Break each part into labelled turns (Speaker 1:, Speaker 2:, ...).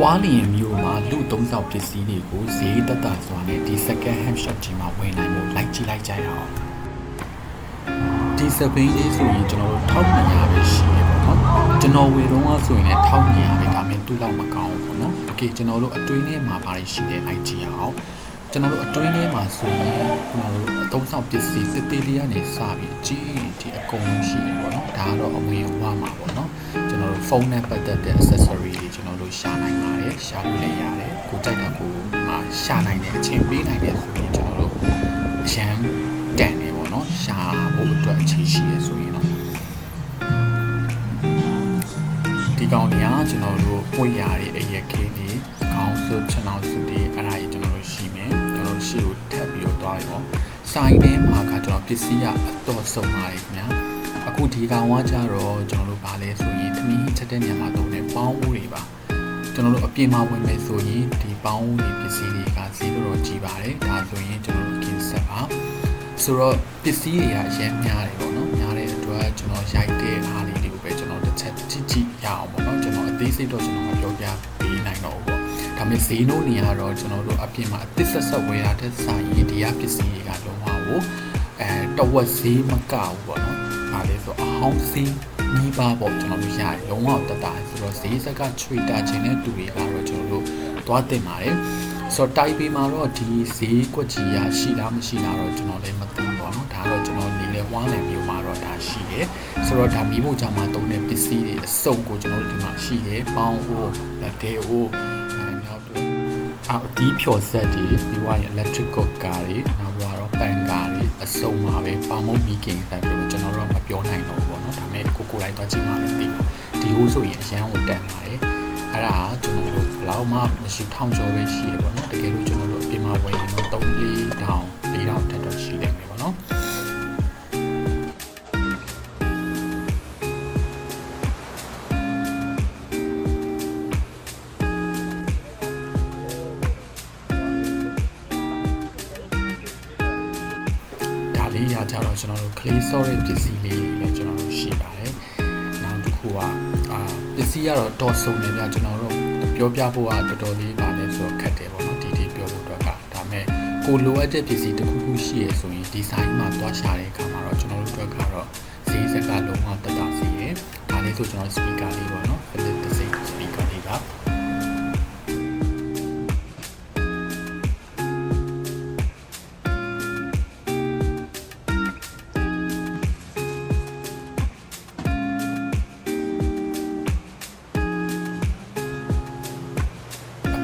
Speaker 1: ဝါလီယန်မျိုးမှာလူသုံးဆောင်ပစ္စည်းတွေကိုဈေးတက်တာစွာနဲ့ဒီ second hand shop ကြီးမှာဝယ်နိုင်ဖို့လိုက်ကြည့်လိုက်ကြရအောင်ဒီစပိန်လေးဆိုရင်ကျွန်တော်တို့1200ပဲရှိတယ်ပေါ့နော်ကျွန်တော်ဝယ်တော့ဆိုရင်လည်း1200ပဲဒါပေမဲ့တူတော့မကောင်းဘူးပေါ့နော်โอเคကျွန်တော်တို့အတွင်းထဲမှာဘာတွေရှိတယ်လိုက်ကြည့်ရအောင်ကျွန်တော်တို့အတွင်းထဲမှာဆိုရင်ကျွန်တော်တို့အသုံးဆောင်ပစ္စည်းတစ်သေးလေးကနေစပြီးကြီးဒီအကုန်လုံးရှိတယ်ပေါ့နော်ဒါကတော့အဝင်ဝမှာပေါ့နော်ကျွန်တော်တို့ဖုန်းနဲ့ပတ်သက်တဲ့ accessory တွေ ကျွန်တော်တို့ရှာနိုင်ပါတယ်ရှာလို့လည်းရတယ်ကိုကြိုက်တာကိုမှရှာနိုင်တဲ့အချိန်ပေးနိုင်တယ်ဆိုရင်ကျွန်တော်တို့အရန်တန်တယ်ပေါ့နော်ရှာဖို့အတွက်အချိန်ရှိရဆိုရင်တော့ဒီကောင်တွေကကျွန်တော်တို့ပွင့်ရတဲ့အရက်ခင်းတွေခေါင်းစုချနောင်စုတွေအဲ့ဒါကြီးကျွန်တော်တို့ရှိမယ်ကျွန်တော်တို့ရှေ့ကိုထပ်ပြီးတော့သွားရောဆိုင်ထဲမှာကကျွန်တော်ပစ္စည်းကအတော့ဆုံးပါတယ်ခင်ဗျာအခုဒီကောင်ကကြတော့ကျွန်တော်တို့ဗာလဲဆိုရင်သမီးချက်တဲ့နေရာမှာတုံးနေပေါင်းဦးတွေပါ ကျွန်တော်တို့အပြင်မှာဝင်မယ်ဆိုရင်ဒီပေါင်းဦးတွေပစ္စည်းတွေကဈေးတော်ကြီးပါတယ်ဒါဆိုရင်ကျွန်တော်တို့ကင်ဆက်ပါဆိုတော့ပစ္စည်းတွေကအရင်များတယ်ပေါ့နော်များတဲ့အတွက်ကျွန်တော်ရိုက်တဲ့အားလေးတွေကိုပဲကျွန်တော်တစ်ချက်ကြည့်ကြည့်ရအောင်ပေါ့နော်ကျွန်တော်အသေးစိတ်တော့ကျွန်တော်မပြောပြပေးနိုင်တော့ဘူးပေါ့ဒါပေမဲ့ဈေးနှုန်းတွေကတော့ကျွန်တော်တို့အပြင်မှာအသစ်ဆက်ဆက်ဝယ်ရတဲ့ဆိုင်ရင်ဒီကပစ္စည်းတွေကလုံးဝကိုအဲတဝက်ဈေးမကဘူးပေါ့နော်။ဒါလေးဆိုအဟောင်းဈေး နီးပါးပေါ့ကျွန်တော်တို့ရတယ်လုံးဝတတ်တာဆိုတော့ဈေးစက်ကချွေတာခြင်းတဲ့တူတွေကတော့ကျွန်တော်တို့သွားတင်ပါတယ်။ဆိုတော့တိုင်ပီမှာတော့ဒီဈေးကွက်ကြီးရရှိလားမရှိလားတော့ကျွန်တော်လည်းမသိဘူးပေါ့နော်။ဒါတော့ကျွန်တော်နေလေဝမ်းလည်မျိုးမှာတော့ဒါရှိတယ်။ဆိုတော့ဒါမိဖို့ကြောင့်မှတုံးတဲ့ပစ္စည်းတွေအစုံကိုကျွန်တော်တို့ဒီမှာရှိတယ်။ပေါင်းအိုးလက်တဲအိုးအဲနောက်တော့အော်ဒီဖြော်ဆက်တွေပြီးွားရင် electrical ကားတွေနောက် ပြီးတော့ပန်ကားတွေအစုံပါပဲပါမုတ်မီကင်ဆက်ပြီးတော့ကျွန်တော်တို့ကမပြောနိုင်တော့ဘူးပေါ့နော်ဒါပေမဲ့ကိုကိုလိုက်တော့ချိန်မှလည်းသိပါဒီဟိုးဆိုရင်အရန်ကိုတက်ပါတယ်အဲ့ဒါကျွန်တော်တို့ဘယ်လောက်မှမရှိထောင်ကျော်ပဲရှိတယ်ပေါ့နော်တကယ်လို့ကျွန်တော်တို့အပြင်မှာဝယ်ရင်တော့3 4တောင်4တောင်တက်တော့ရှိတယ် မယ်ပေါ့နော်ဒါလေးရကြတော့ကျွန်တော်တို့ clay solid ပစ္စည်းလေးတွေလည်းကျွန်တော်တို့ရှိပါတယ်။နောက်တစ်ခုကအာပစ္စည်းကတော့တော့စုံနေပြကျွန်တော်တို့ပြောပြဖို့ကတော်တော်လေးပါလဲဆိုတော့ခက်တယ်ပေါ့နော်ဒီဒီပြောဖို့အတွက်ကဒါပေမဲ့ကိုလိုအပ်တဲ့ပစ္စည်းတစ်ခုခုရှိရဆိုရင်ဒီဇိုင်းမှာတွားရှာတဲ့အခါမှာတော့ကျွန်တော်တို့အတွက်ကတော့ဈေးစက်ကလုံးဝတက်တာစီရယ်ဒါလေးဆိုကျွန်တော် speaker လေးပေါ့နော်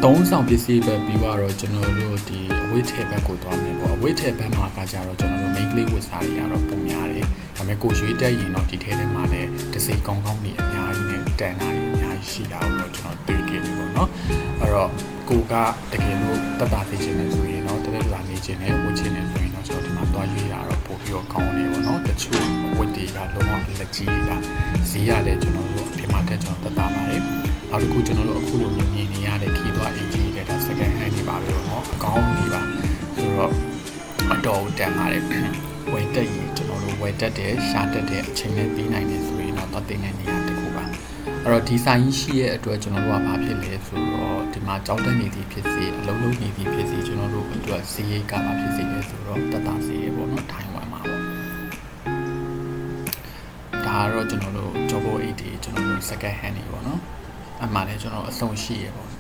Speaker 1: သုံးဆောင်ပစ္စည်းပဲပြီးတော့ကျွန်တော်တို့ဒီအဝိထေဘက်ကိုသွားမယ်ပေါ့အဝိထေဘက်မှာကကြတော့ကျွန်တော်တို့ main လေးဝတ်စားတွေကတော့ပုံများတယ်ဒါပေမဲ့ကိုရွေးတက်ရင်တော့ဒီထဲထဲမှာလည်းတစ်စိတ်ကောင်းကောင်းနေအများကြီးနဲ့တန်တာတွေအများကြီးရှိတာကိုတော့ကျွန်တော်တွေ့ခဲ့ပြီပေါ့နော်အဲ့တော့ကိုကတကယ်လို့တက်တာသိချင်တယ်ဆိုရင်တော့တကယ်လာနေချင်တယ်ဝတ်ချင်တယ်ဆိုရင်တော့ကျွန်တော်ဒီမှာသွားရွေးတာတော့ပို့ပြီးတော့ကောင်းနေပေါ့နော်တချို့ဝတ်တွေကလုံးဝလက်ကြီးတာဈေးရလည်းကျွန်တော်တို့အပြင်မှာတက်ကျွန်တော်တက်တာပါတယ် နောက်တစ်ခုကျွန်တော်တို့အခုလိုမြင်နေရတဲ့ခီးသွားအင်ဂျီတွေဒါ second hand တွေပါပဲပေါ့နော်အကောင်းကြီးပါဆိုတော့အတော်တန်ပါတယ်ဝယ်တက်ရင်ကျွန်တော်တို့ဝယ်တက်တယ်ရှာတက်တယ်အချိန်နဲ့ပြီးနိုင်တယ်ဆိုရင်တော့တော့တင်တဲ့နေရာတစ်ခုပါအဲ့တော့ဒီဆိုင်ကြီးရှိရဲ့အတွက်ကျွန်တော်တို့ကဘာဖြစ်လဲဆိုတော့ဒီမှာကြောက်တက်နေသည်ဖြစ်စေအလုံးလုံးနေသည်ဖြစ်စေကျွန်တော်တို့အတွက်ဈေးရိတ်ကပါဖြစ်စေလဲဆိုတော့တက်တာဈေးရပေါ့နော်ထိုင်ဝမ်မှာပေါ့ဒါကတော့ကျွန်တော်တို့ job 80ကျွန်တော်တို့ second hand တွေပေါ့နော် အမှန်လည်းကျွန်တော်အဆုံးရှိရပေါ့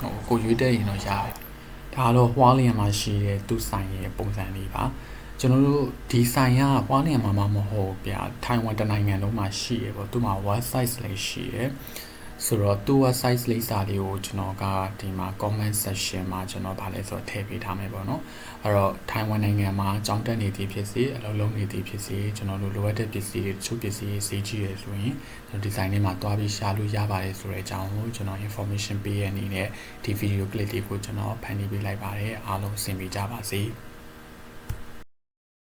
Speaker 1: ဟိုကိုရွေးတဲ့ရင်တော့ရတယ်ဒါကတော့ဟွာလီယံမှာရှိတဲ့သူ့ဆိုင်ရဲ့ပုံစံလေးပါကျွန်တော်တို့ဒီဆိုင်ကဟွာလီယံမှာမမဟုတ်ဗျာထိုင်ဝမ်တနိုင်ငံလုံးမှာရှိရပေါ့သူ့မှာ one size လေးရှိရ ဆိုတော့သူ့ size လေးစာလေးကိုကျွန်တော်ကဒီမှာ comment section မှာကျွန်တော်ဗာလဲဆိုတော့ထည့်ပေးထားမယ်ပေါ့နော်အဲ့တော့ထိုင်ဝမ်နိုင်ငံမှာကြောင်းတက်နေသည်ဖြစ်စေအလုံးလုံးနေသည်ဖြစ်စေကျွန်တော်တို့လိုအပ်တဲ့ပစ္စည်းတွေတချို့ပစ္စည်းဈေးကြီးရယ်ဆိုရင်ကျွန်တော်ဒီဇိုင်းလေးမှာတွားပြီးရှာလို့ရပါတယ်ဆိုတဲ့အကြောင်းကိုကျွန်တော် information ပေးရတဲ့အနေနဲ့ဒီ video clip လေးကိုကျွန်တော်ဖန်တီးပေးလိုက်ပါတယ်အားလုံးအဆင်ပြေကြပါစေ။